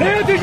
Ne ateş?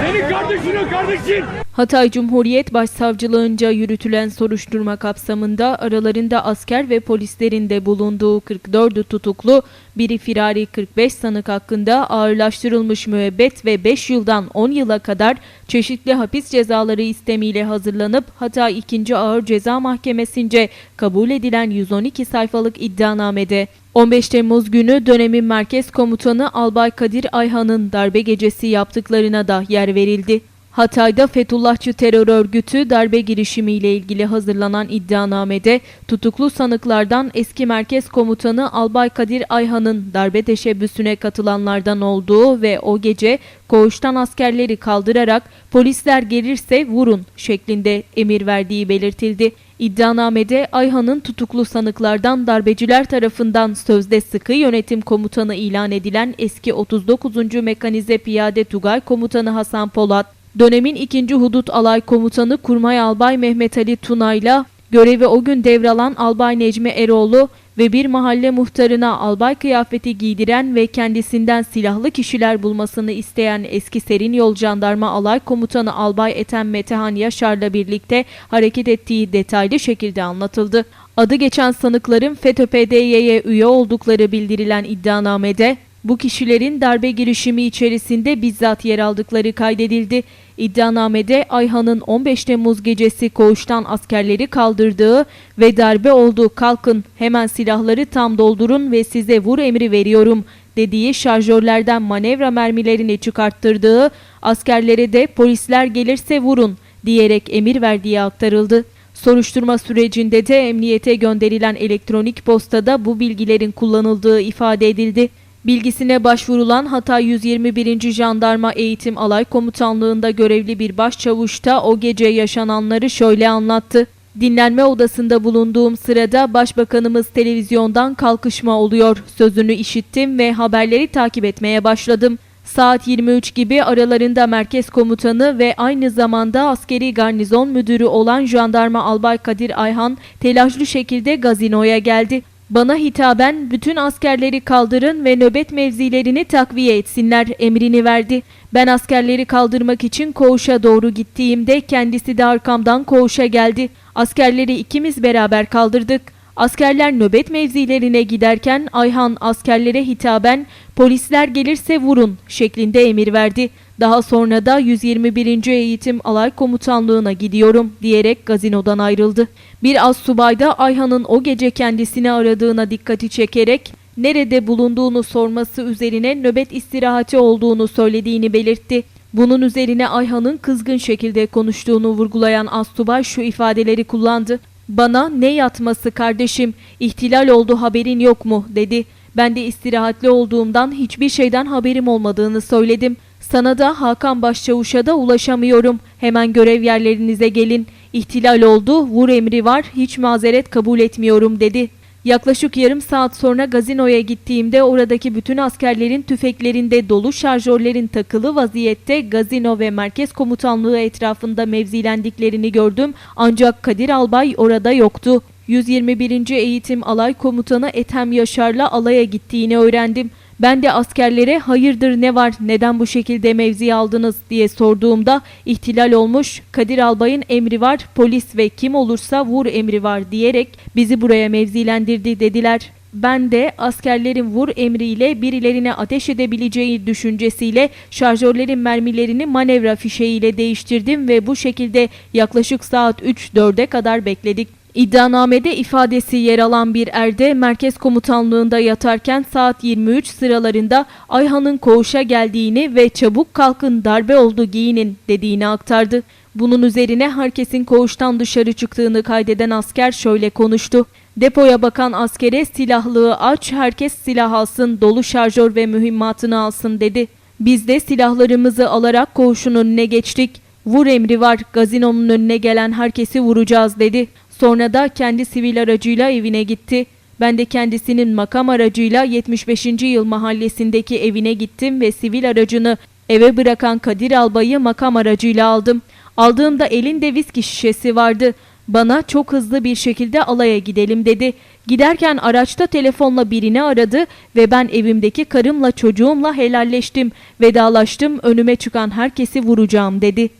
Senin kardeşin kardeşin. Hatay Cumhuriyet Başsavcılığınca yürütülen soruşturma kapsamında aralarında asker ve polislerin de bulunduğu 44'ü tutuklu, biri firari 45 sanık hakkında ağırlaştırılmış müebbet ve 5 yıldan 10 yıla kadar çeşitli hapis cezaları istemiyle hazırlanıp Hatay 2. Ağır Ceza Mahkemesi'nce kabul edilen 112 sayfalık iddianamede 15 Temmuz günü dönemin merkez komutanı Albay Kadir Ayhan'ın darbe gecesi yaptıklarına da yer verildi. Hatay'da Fethullahçı terör örgütü darbe girişimiyle ilgili hazırlanan iddianamede tutuklu sanıklardan eski merkez komutanı Albay Kadir Ayhan'ın darbe teşebbüsüne katılanlardan olduğu ve o gece koğuştan askerleri kaldırarak polisler gelirse vurun şeklinde emir verdiği belirtildi. İddianamede Ayhan'ın tutuklu sanıklardan darbeciler tarafından sözde sıkı yönetim komutanı ilan edilen eski 39. Mekanize Piyade Tugay Komutanı Hasan Polat, dönemin 2. Hudut Alay Komutanı Kurmay Albay Mehmet Ali Tunay'la görevi o gün devralan Albay Necmi Eroğlu ve bir mahalle muhtarına albay kıyafeti giydiren ve kendisinden silahlı kişiler bulmasını isteyen eski Serin Yol Jandarma Alay Komutanı Albay Ethem Metehan Yaşar'la birlikte hareket ettiği detaylı şekilde anlatıldı. Adı geçen sanıkların FETÖ-PDY'ye üye oldukları bildirilen iddianamede bu kişilerin darbe girişimi içerisinde bizzat yer aldıkları kaydedildi. İddianamede Ayhan'ın 15 Temmuz gecesi koğuştan askerleri kaldırdığı ve darbe oldu kalkın hemen silahları tam doldurun ve size vur emri veriyorum dediği şarjörlerden manevra mermilerini çıkarttırdığı askerlere de polisler gelirse vurun diyerek emir verdiği aktarıldı. Soruşturma sürecinde de emniyete gönderilen elektronik postada bu bilgilerin kullanıldığı ifade edildi. Bilgisine başvurulan Hatay 121. Jandarma Eğitim Alay Komutanlığı'nda görevli bir başçavuş da o gece yaşananları şöyle anlattı. Dinlenme odasında bulunduğum sırada Başbakanımız televizyondan kalkışma oluyor sözünü işittim ve haberleri takip etmeye başladım. Saat 23 gibi aralarında merkez komutanı ve aynı zamanda askeri garnizon müdürü olan jandarma Albay Kadir Ayhan telaşlı şekilde gazinoya geldi. Bana hitaben bütün askerleri kaldırın ve nöbet mevzilerini takviye etsinler emrini verdi. Ben askerleri kaldırmak için koğuşa doğru gittiğimde kendisi de arkamdan koğuşa geldi. Askerleri ikimiz beraber kaldırdık. Askerler nöbet mevzilerine giderken Ayhan askerlere hitaben polisler gelirse vurun şeklinde emir verdi. Daha sonra da 121. Eğitim Alay Komutanlığı'na gidiyorum diyerek gazinodan ayrıldı. Bir az subay da Ayhan'ın o gece kendisini aradığına dikkati çekerek nerede bulunduğunu sorması üzerine nöbet istirahati olduğunu söylediğini belirtti. Bunun üzerine Ayhan'ın kızgın şekilde konuştuğunu vurgulayan Astubay şu ifadeleri kullandı. Bana ne yatması kardeşim, ihtilal oldu haberin yok mu dedi. Ben de istirahatli olduğumdan hiçbir şeyden haberim olmadığını söyledim. Sana da Hakan Başçavuş'a da ulaşamıyorum. Hemen görev yerlerinize gelin. İhtilal oldu, vur emri var, hiç mazeret kabul etmiyorum dedi. Yaklaşık yarım saat sonra gazinoya gittiğimde oradaki bütün askerlerin tüfeklerinde dolu şarjörlerin takılı vaziyette gazino ve merkez komutanlığı etrafında mevzilendiklerini gördüm ancak Kadir Albay orada yoktu. 121. Eğitim Alay Komutanı Ethem Yaşar'la alaya gittiğini öğrendim. Ben de askerlere hayırdır ne var neden bu şekilde mevzi aldınız diye sorduğumda ihtilal olmuş Kadir Albay'ın emri var polis ve kim olursa vur emri var diyerek bizi buraya mevzilendirdi dediler. Ben de askerlerin vur emriyle birilerine ateş edebileceği düşüncesiyle şarjörlerin mermilerini manevra fişeğiyle değiştirdim ve bu şekilde yaklaşık saat 3-4'e kadar bekledik. İddianamede ifadesi yer alan bir erde merkez komutanlığında yatarken saat 23 sıralarında Ayhan'ın koğuşa geldiğini ve çabuk kalkın darbe oldu giyinin dediğini aktardı. Bunun üzerine herkesin koğuştan dışarı çıktığını kaydeden asker şöyle konuştu. Depoya bakan askere silahlığı aç herkes silah alsın dolu şarjör ve mühimmatını alsın dedi. Biz de silahlarımızı alarak koğuşun önüne geçtik. Vur emri var gazinonun önüne gelen herkesi vuracağız dedi. Sonra da kendi sivil aracıyla evine gitti. Ben de kendisinin makam aracıyla 75. yıl mahallesindeki evine gittim ve sivil aracını eve bırakan Kadir Albay'ı makam aracıyla aldım. Aldığımda elinde viski şişesi vardı. Bana çok hızlı bir şekilde alaya gidelim dedi. Giderken araçta telefonla birini aradı ve ben evimdeki karımla çocuğumla helalleştim. Vedalaştım önüme çıkan herkesi vuracağım dedi.